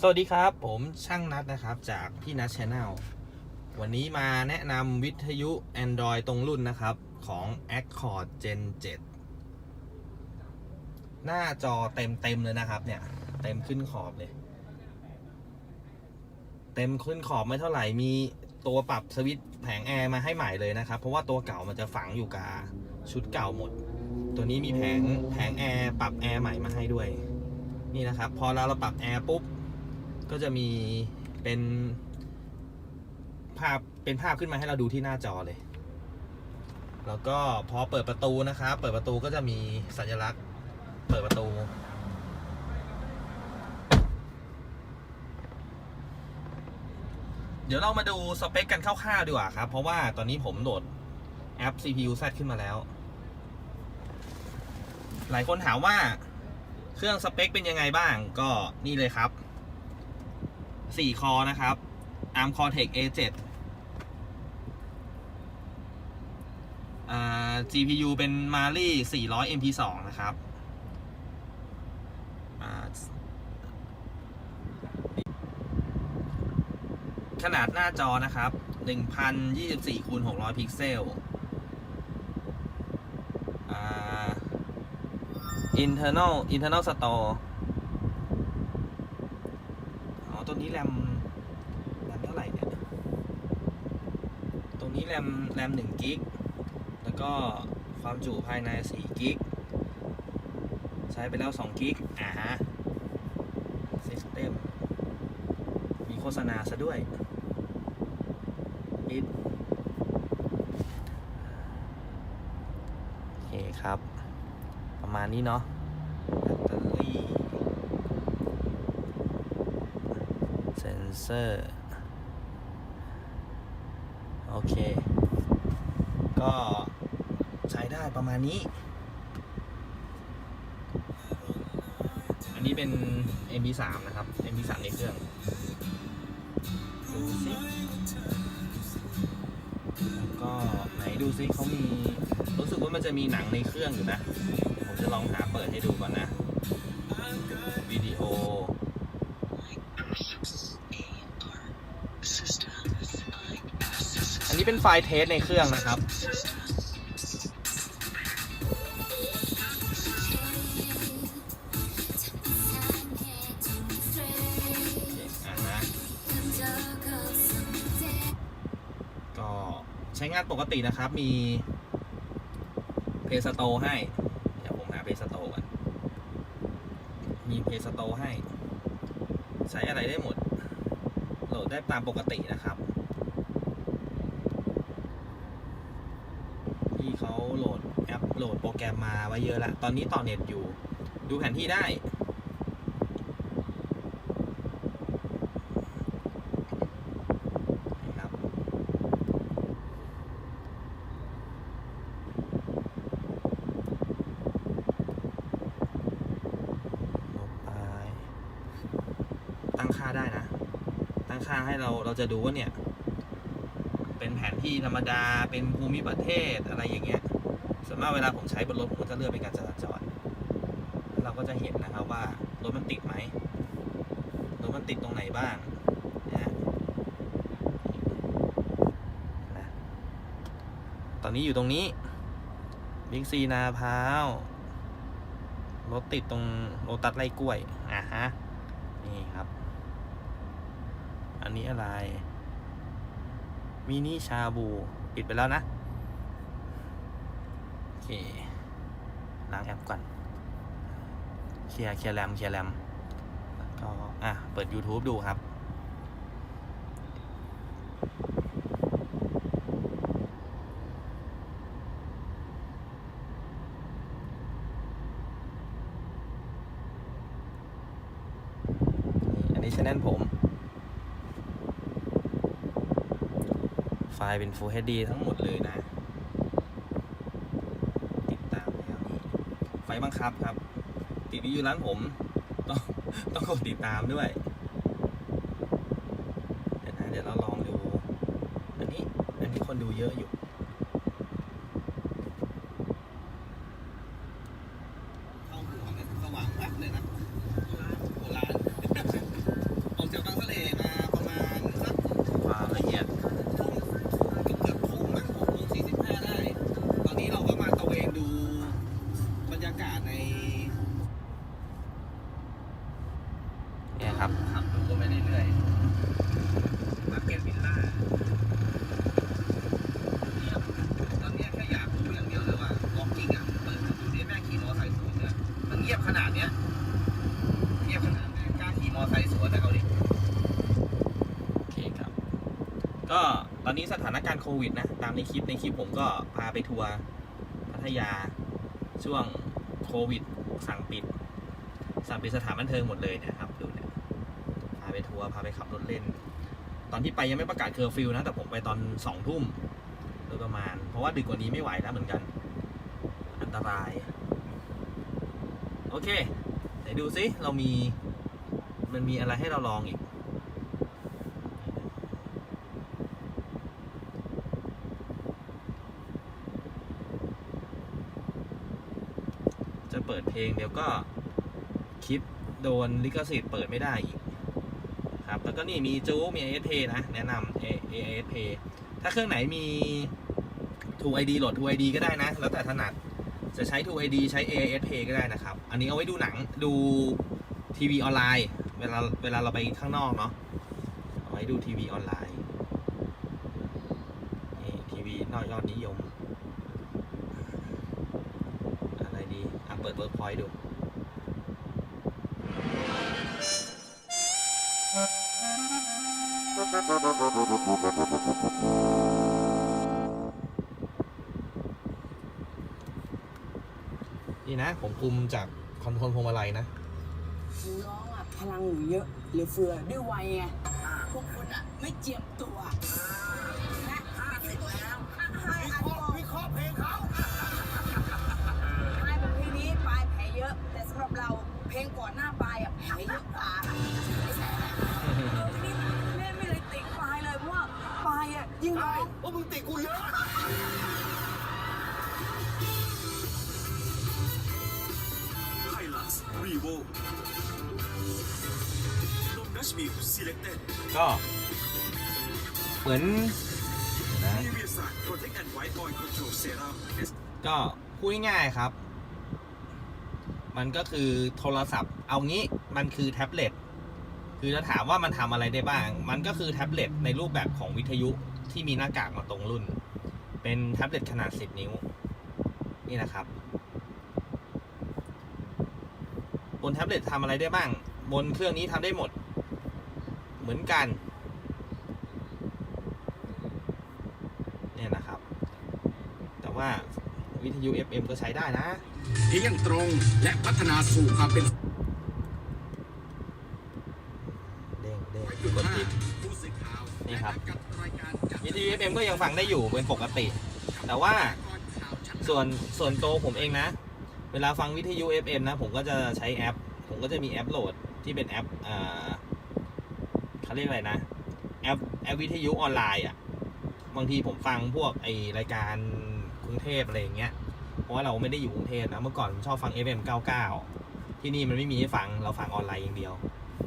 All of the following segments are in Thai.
สวัสดีครับ ผมช่างนัดนะครับจากพี่นัทช n แนลวันนี้มาแนะนำวิทยุ Android ตรงรุ่นนะครับ ของ Accord Gen 7 หน้าจอเต็มเต็มๆเลยนะครับเนี่ย เต็มขึ้นขอบเลย เต็มขึ้นขอบไม่เท่าไหร่มีตัวปรับสวิตช์แผงแอร์มาให้ใหม่เลยนะครับ เพราะว่าตัวเก่ามันจะฝังอยู่กับชุดเก่าหมด ตัวนี้มีแผงแผงแอร์ปรับแอร์ใหม่มาให้ด้วย นี่นะครับ พอเราเราปรับแอร์ปุ๊บ ก็จะมีเป็นภาพเป็นภาพขึ้นมาให้เราดูที่หน้าจอเลย แล้วก็พอเปิดประตูนะครับ เปิดประตูก็จะมีสัญลักษณ์ เปิดประตู เดี๋ยวเรามาดูสเปคกันคร่าวๆดีกว่าครับ เพราะว่าตอนนี้ผมโหลดแอป CPU Z ขึ้นมาแล้ว หลายคนถามว่าเครื่องสเปคเป็นยังไงบ้าง ก็นี่เลยครับ 4 คอนะครับ ARM Cortex A7 อ่า GPU เป็น Mali 400 MP2 นะครับขนาดหน้าจอนะครับ 1024คูณ600 พิกเซล internal internal store อ๋อ ตัวนี้แรมแรมเท่าไหร่เนี่ย ตรงนี้แรมแรม1กิก แล้วก็ความจุภายใน4กิก ใช้ไปแล้ว2กิก อ่าฮะ System มีโฆษณาซะด้วยปิดโอเคครับ ประมาณนี้เนาะแบตเตอรี่ เซ นเซอร์ โอเค ก็ใช้ได้ประมาณนี้ อันนี้เป็น MP3 นะครับ MP3 ในเครื่องดูสิแล้วก็ไหนดูซิเขามี รู้สึกว่ามันจะมีหนังในเครื่องอยู่นะ ผมจะลองหาเปิดให้ดูก่อนนะ วิดีโอ ฟล์เทสในเครื่องนะครับ ก็ใช้งานปกตินะครับ มี Play Store ให้ เดี๋ยวผมหา Play Store ก่อนมี Play Store ให้ ใช้อะไรได้หมด โหลดได้ตามปกตินะครับ ที่เขาโหลดแอป โหลดโปรแกรมมาไว้เยอะละ ตอนนี้ต่อเน็ตอยู่ ดูแผนที่ได้ ครับลบไป ตั้งค่าได้นะ ตั้งค่าให้เรา เราจะดูว่าเนี่ย เป็นแผนที่ธรรมดา เป็นภูมิประเทศอะไรอย่างเงี้ย วนมากเวลาผมใช้บนรถผมก็จะเลือกเป็นการจราจรเราก็จะเห็นนะครับว่ารถมันติดไหมรถมันติดตรงไหนบ้างนะนะตอนนี้อยู่ตรงนี้บิ๊กซีนาพาวรถติดตรงโรตัสไร่กล้วยอะฮะนี่ครับ อันนี้อะไรมินิชาบู ปิดไปแล้วนะ เคล้างแอปก่อน เคลียร์เคลียร์แรมเคลียร์แรมแล้วก็อะ เปิด YouTube ดูครับ อันนี้ชแนลผม ไฟล์เป็น Full HD ทั้งหมดเลยนะ ติดตามแล้วนี่ ไฟบังคับครับ ติดอยู่ร้านผม ต้องต้องกดติดตามด้วย เดี๋ยวนะเดี๋ยวเราลองดู อันนี้อันนี้คนดูเยอะอยู่ โควิดนะ ตามในคลิปในคลิปผมก็พาไปทัวร์พัทยาช่วงโควิด สั่งปิด สั่งปิดสถานบันเทิงหมดเลยเนะครับดูเนี่ยพาไปทัวร์พาไปขับรถเล่น ตอนที่ไปยังไม่ประกาศเคอร์ฟิวนะ แต่ผมไปตอนสองทุ่มโดยประมาณ เพราะว่าดึกกว่านี้ไม่ไหวแล้วเหมือนกัน อันตราย โอเคไหนดูซิเรามีมันมีอะไรให้เราลองอีก จะเปิดเพลงเดี๋ยวก็คลิปโดนลิขสิทธิ์เปิดไม่ได้อีกครับแล้วก็นี่มีจูมี ASP นะ แนะนำ ASP ถ้าเครื่องไหนมี True ID โหลด True ID ก็ได้นะ แล้วแต่ถนัดจะใช้ True ID ใช้ ASP ก็ได้นะครับ อันนี้เอาไว้ดูหนังดูทีวีออนไลน์เวลาเวลาเราไปข้างนอกเนาะเอาไว้ดูทีวีออนไลน์นี่ทีวีนอกยอดนิยม อะไรดี อะ เปิดเวิร์กพอยต์ดูนี่นะ ผมคุมจากคอนโทรลพวงมาลัยนะน้องอะ พลังหนูเยอะเหลือเฟือด้วยวัยไงพวกคุณอะ ไม่เจียมตัว โทรลเซรั่มก็พูดง่ายๆครับ มันก็คือโทรศัพท์ เอางี้มันคือแท็บเล็ตคือจะถามว่ามันทำอะไรได้บ้าง มันก็คือแท็บเล็ตในรูปแบบของวิทยุที่มีหน้ากากมาตรงรุ่น เป็นแท็บเล็ตขนาด 10 นิ้ว นี่นะครับ บนแท็บเล็ตทำอะไรได้บ้าง บนเครื่องนี้ทำได้หมด เหมือนกัน เนี่ยนะครับ แต่ว่าวิทยุ FM ก็ใช้ได้นะเที่ยงตรงและพัฒนาสู่ความเป็นเด้งเด้งจุดกดห้าผิดผู้สื่อข่าวนี่ครับและนักจัดรายการจากวิทยุ FM ก็ยังฟังได้อยู่เป็นปกติ แต่ว่าข่าวชัดส่วนส่วนตัวผมเองนะ เวลาฟังวิทยุ FM นะ ผมก็จะใช้แอป ผมก็จะมีแอปโหลดที่เป็นแอปอ่า เขาเรียกอะไรนะ แอปแอปวิทยุออนไลน์อะ บางทีผมฟังพวกไอรายการกรุงเทพอะไรอย่างเงี้ย เพราะว่าเราไม่ได้อยู่กรุงเทพนะ เมื่อก่อนผมชอบฟัง FM 99 ที่นี่มันไม่มีให้ฟัง เราฟังออนไลน์อย่างเดียว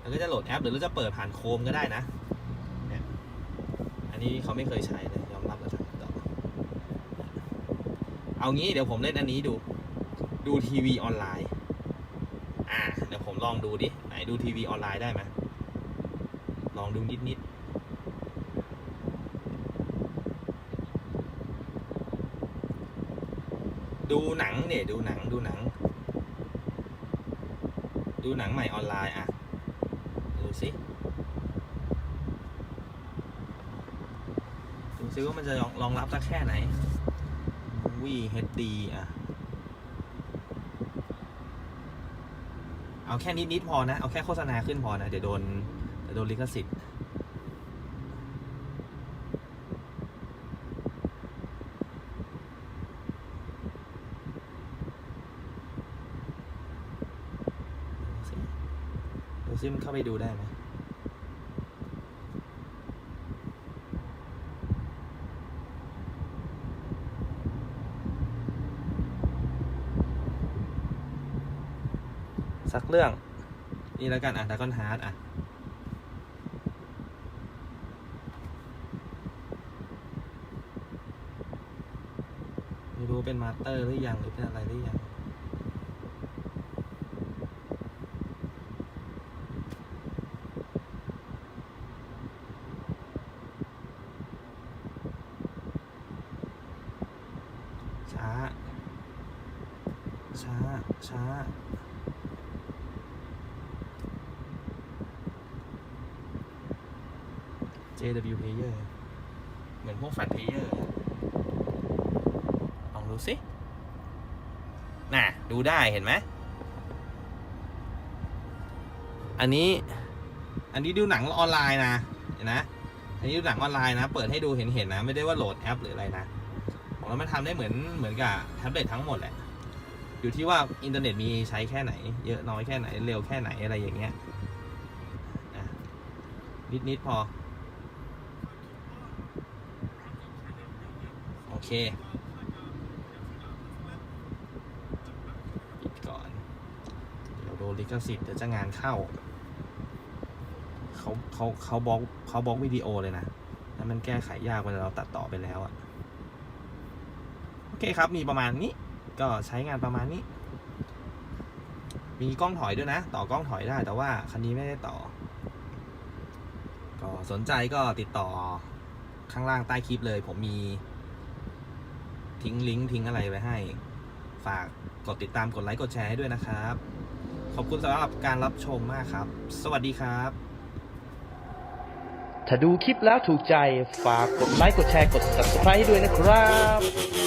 แล้วก็จะโหลดแอปหรือเราจะเปิดผ่านโคมก็ได้นะ เนี่ย อันนี้เขาไม่เคยใช้เลยยอมรับกับทางต่อเอางี้เดี๋ยวผมเล่นอันนี้ดู ดูทีวีออนไลน์ อ่า เดี๋ยวผมลองดูดิ ไหนดูทีวีออนไลน์ได้ไหม องดูนิดนิดๆดูหนังเนี่ยดูหนังดูหนัง ดูหนังใหม่ออนไลน์อะ ดูสิดูซิว่ามันจะรองรับสักแค่ไหนวีเฮดดีอะ เอาแค่นิดๆพอนะ เอาแค่โฆษณาขึ้นพอนะ เดี๋ยวโดนเดี๋ยวโดนลิขสิทธิ์ ดูสิ มันเข้าไปดูได้ไหมสักเรื่อง นี่แล้วกันอะดากอนฮาร์ดอะไม่รู้เป็นมาสเตอร์หรือยังหรือเป็นอะไรหรือยัง ช้า ช้า JW Player เหมือนพวกแฟลชเพลเยอร์ลองดูสิ น่ะ ดูได้เห็นไหม อันนี้ อันนี้ดูหนังออนไลน์นะ เห็นนะ อันนี้ดูหนังออนไลน์นะ เปิดให้ดูเห็นเห็นๆนะ ไม่ได้ว่าโหลดแอปหรืออะไรนะผมว่ามันทำได้เหมือนเหมือนกับแท็บเล็ตทั้งหมดแหละ อยู่ที่ว่าอินเทอร์เน็ตมีใช้แค่ไหน เยอะน้อยแค่ไหน เร็วแค่ไหนอะไรอย่างเงี้ยนิดนิดๆพอ โอเคปิดก่อน เดี๋ยวโดนลิขสิทธิ์เดี๋ยวจะงานเข้า เขาเขาเขาบล็อกเขาบล็อกวิดีโอเลยนะแล้วมันแก้ไขยากเวลาเราตัดต่อไปแล้วอะโอเคครับ มีประมาณนี้ ก็ใช้งานประมาณนี้ มีกล้องถอยด้วยนะ ต่อกล้องถอยได้แต่ว่าคันนี้ไม่ได้ต่อ ก็สนใจก็ติดต่อข้างล่างใต้คลิปเลย ผมมี ทิ้งลิงก์ทิ้งอะไรไว้ให้ ฝากกดติดตามกดไลค์กดแชร์ให้ด้วยนะครับ ขอบคุณสำหรับการรับชมมากครับ สวัสดีครับถ้าดูคลิปแล้วถูกใจ ฝากกดไลค์ กดแชร์ กด subscribe ให้ด้วยนะครับ